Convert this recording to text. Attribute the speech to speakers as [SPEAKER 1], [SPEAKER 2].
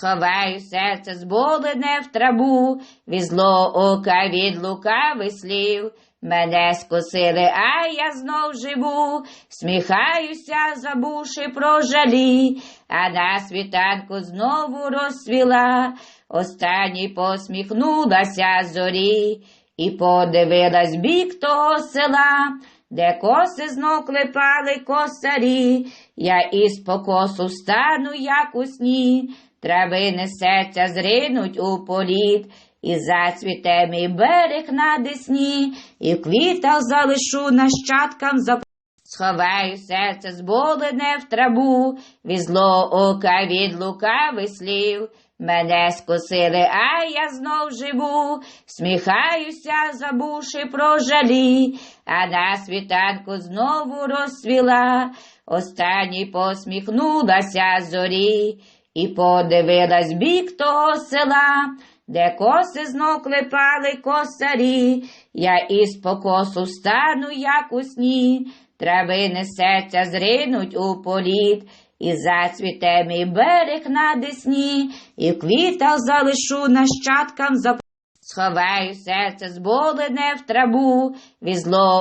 [SPEAKER 1] Сховаю серце зболене в траву, від зло ока від лукавих слів. Мене скосили, а я знов живу, сміхаюся, забувши про жалі, а на світанку знову розсвіла, останній посміхнулася зорі, і подивилась бік того села, де коси знов клепали косарі, я із покосу стану, як у сні, трави несеться, зринуть у політ, і зацвіте мій берег на десні, і в квітах залишу нащадкам за Сховаю серце зболене в траву, від зло ока від лукавих слів. Мене скосили, а я знов живу, сміхаюся, забувши про жалі, а на світанку знову розсвіла, останній посміхнулася зорі, і подивилась бік того села, де коси знов клепали косарі, я із покосу стану, як у сні, трави несеться, зринуть у політ, і зацвіте мій берег на десні, і квіта залишу нащадкам за Сховаю серце зболене в траву, від зло